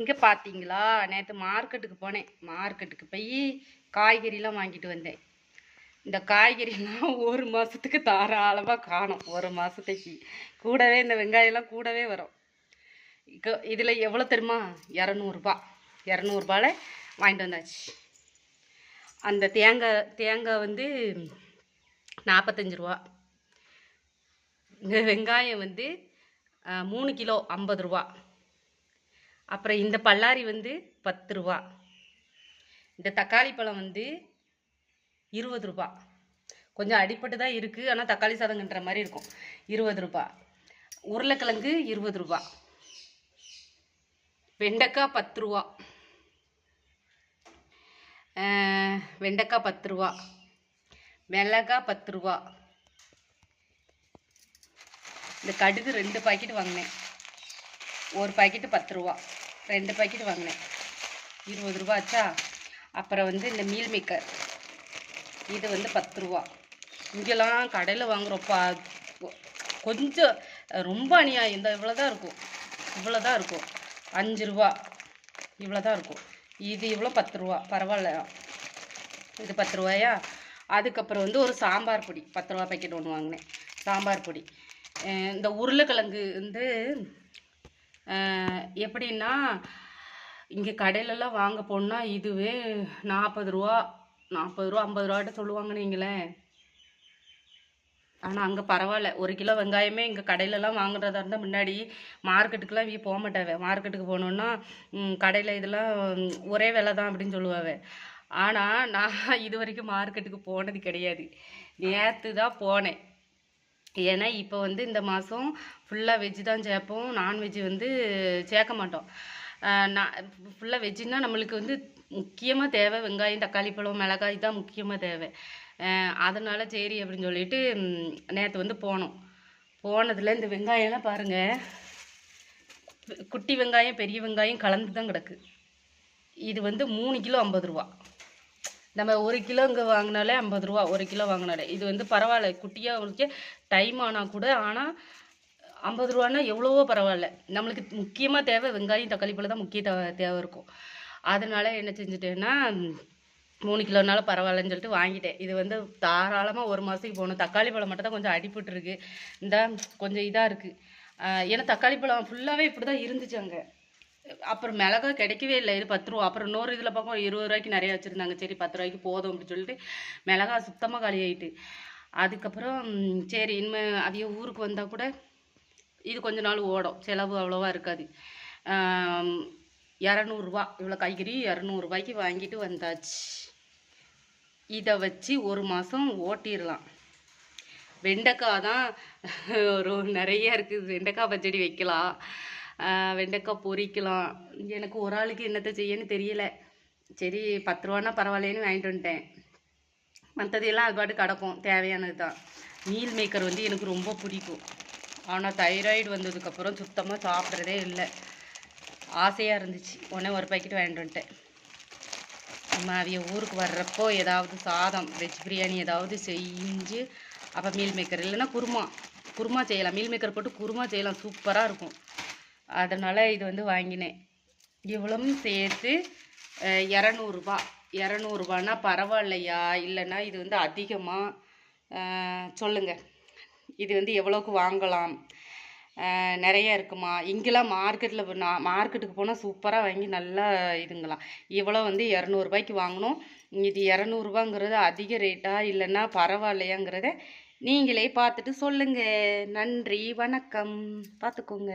இங்கே பார்த்தீங்களா நேற்று மார்க்கெட்டுக்கு போனேன். மார்க்கெட்டுக்கு போய் காய்கறிலாம் வாங்கிட்டு வந்தேன். இந்த காய்கறிலாம் ஒரு மாதத்துக்கு தாராளமாக காணும். ஒரு மாதத்துக்கு கூடவே இந்த வெங்காயம்லாம் கூடவே வரும். இக்க இதில் எவ்வளோ தெரியுமா? இரநூறுபா. இரநூறுபால வாங்கிட்டு வந்தாச்சு. அந்த தேங்காய் தேங்காய் வந்து நாற்பத்தஞ்சு ரூபா. இந்த வெங்காயம் வந்து மூணு கிலோ ஐம்பது ரூபா. அப்புறம் இந்த பல்லாரி வந்து பத்து ரூபா. இந்த தக்காளி பழம் வந்து இருபது ரூபா. கொஞ்சம் அடிப்பட்டு தான் இருக்குது ஆனால் தக்காளி சாதங்கன்ற மாதிரி இருக்கும். இருபது ரூபா. உருளைக்கிழங்கு இருபது ரூபா. வெண்டைக்காய் பத்து ரூபா. வெண்டைக்காய் பத்து ரூபா. மிளகாய் பத்து ரூபா. இந்த கடுகு ரெண்டு பாக்கெட் வாங்கினேன். ஒரு பாக்கெட்டு பத்து ரூபா. ரெண்டு பாக்கெட் வாங்கினேன். இருபது ரூபா ஆச்சா? அப்புறம் வந்து இந்த மீல் மேக்கர் இது வந்து பத்து ரூபா. இங்கெல்லாம் கடையில் வாங்குகிறப்பா கொஞ்சம் ரொம்ப அநியாயம். இந்த இவ்வளோ தான் இருக்கும். இவ்வளோ தான் இருக்கும். அஞ்சு ரூபா. இவ்வளோ தான் இருக்கும். இது இவ்வளோ பத்து ரூபா. பரவாயில்ல. இது பத்து ரூபாயா? அதுக்கப்புறம் வந்து ஒரு சாம்பார் பொடி. பத்து ரூபா பாக்கெட் ஒன்று வாங்கினேன். சாம்பார் பொடி. இந்த உருளைக்கிழங்கு வந்து எப்படின்னா இங்கே கடையிலலாம் வாங்க போனால் இதுவே நாற்பது ரூபா நாற்பது ரூபா ஐம்பது ரூபாட்ட சொல்லுவாங்கன்னு வைங்களேன். ஆனால் அங்கே பரவாயில்ல. ஒரு கிலோ வெங்காயமே இங்கே கடையிலலாம் வாங்குறதா இருந்தால் முன்னாடி மார்க்கெட்டுக்கெலாம் இவ போக மாட்டாவே மார்க்கெட்டுக்கு போனோன்னா கடையில் இதெல்லாம் ஒரே விலை தான் அப்படின்னு சொல்லுவாவே ஆனால் நான் இது வரைக்கும் மார்க்கெட்டுக்கு போனது கிடையாது. நேற்று தான் போனேன். ஏன்னா இப்போ வந்து இந்த மாதம் ஃபுல்லாக வெஜ்ஜு தான் சேர்ப்போம். நான்வெஜ்ஜு வந்து சேர்க்க மாட்டோம். நான் ஃபுல்லாக வெஜ்ஜுன்னா நம்மளுக்கு வந்து முக்கியமாக தேவை வெங்காயம் தக்காளி பழம் மிளகாய் தான் முக்கியமாக தேவை. அதனால் சரி அப்படின்னு சொல்லிட்டு நேற்று வந்து போனோம். போனதில் இந்த வெங்காயம்லாம் பாருங்கள் குட்டி வெங்காயம் பெரிய வெங்காயம் கலந்து தான் கிடக்கு. இது வந்து மூணு கிலோ ஐம்பது ரூபா. நம்ம ஒரு கிலோ இங்கே வாங்கினாலே ஐம்பது ரூபா ஒரு கிலோ வாங்கினாலே. இது வந்து பரவாயில்ல குட்டியாக அவங்களுக்கு டைம் ஆனால் கூட ஆனால் ஐம்பது ரூபான்னா எவ்வளவோ பரவாயில்ல. நம்மளுக்கு முக்கியமாக தேவை வெங்காயம் தக்காளி பழம் தான் முக்கிய தேவை தேவை இருக்கும். அதனால என்ன செஞ்சுட்டேன்னா மூணு கிலோனாலும் பரவாயில்லன்னு சொல்லிட்டு வாங்கிட்டேன். இது வந்து தாராளமாக ஒரு மாதத்துக்கு போகணும். தக்காளி பழம் மட்டும் தான் கொஞ்சம் அடிபட்டுருக்கு. இந்த கொஞ்சம் இதாக இருக்குது ஏன்னா தக்காளி பழம் ஃபுல்லாகவே இப்படி தான் இருந்துச்சு அங்கே. அப்புறம் மிளகா கிடைக்கவே இல்லை. இது பத்து ரூபா அப்புறம் இன்னொரு இதில் பக்கம் இருபது ரூபாய்க்கு நிறைய வச்சுருந்தாங்க. சரி பத்து ரூபாய்க்கு போதும் அப்படின்னு சொல்லிட்டு மிளகா சுத்தமாக காலி ஆயிட்டு. அதுக்கப்புறம் சரி இனிமேல் அவிய ஊருக்கு வந்தால் கூட இது கொஞ்ச நாள் ஓடும். செலவு அவ்வளோவா இருக்காது. இரநூறுவா இவ்வளோ காய்கறி இரநூறுபாய்க்கு வாங்கிட்டு வந்தாச்சு. இதை வச்சு ஒரு மாதம் ஓட்டிடலாம். வெண்டைக்காய் தான் ஒரு நிறைய இருக்குது. வெண்டைக்காய் பச்சடி வைக்கலாம். வெண்டைக்காய் பொரிக்கலாம். எனக்கு ஒரு ஆளுக்கு என்னத்தை செய்யன்னு தெரியல. சரி பத்து ரூபான்னா பரவாயில்லைன்னு வாங்கிட்டு வந்துட்டேன். மற்றதையெல்லாம் அது பாட்டு கிடக்கும். தேவையானது தான் மீல் மேக்கர் வந்து எனக்கு ரொம்ப பிடிக்கும். ஆனால் தைராய்டு வந்ததுக்கப்புறம் சுத்தமாக சாப்பிட்றதே இல்லை. ஆசையாக இருந்துச்சு. உடனே ஒரு பாக்கெட் வாங்கிட்டு வந்துட்டேன். நம்ம ஊருக்கு வர்றப்போ ஏதாவது சாதம் வெஜ் பிரியாணி ஏதாவது செஞ்சு அப்போ மீல் மேக்கர் இல்லைன்னா குருமா. குருமா செய்யலாம். மீல் மேக்கர் போட்டு குருமா செய்யலாம். சூப்பராக இருக்கும். அதனால் இது வந்து வாங்கினேன். இவ்வளவும் சேர்த்து இரநூறுபா. இரநூறுபானா பரவாயில்லையா? இல்லைன்னா இது வந்து அதிகமாக சொல்லுங்கள் இது வந்து எவ்வளோக்கு வாங்கலாம்? நிறைய இருக்குமா? இங்கெல்லாம் மார்க்கெட்டில் நான் மார்க்கெட்டுக்கு போனால் சூப்பராக வாங்கி நல்லா இதுங்களாம். இவ்வளோ வந்து இரநூறுபாய்க்கு வாங்கினோம் இது இரநூறுபாங்கிறது அதிக ரேட்டா? இல்லைன்னா பரவாயில்லையாங்கிறத நீங்களே பார்த்துட்டு சொல்லுங்கள் நன்றி. வணக்கம். பார்த்துக்கோங்க.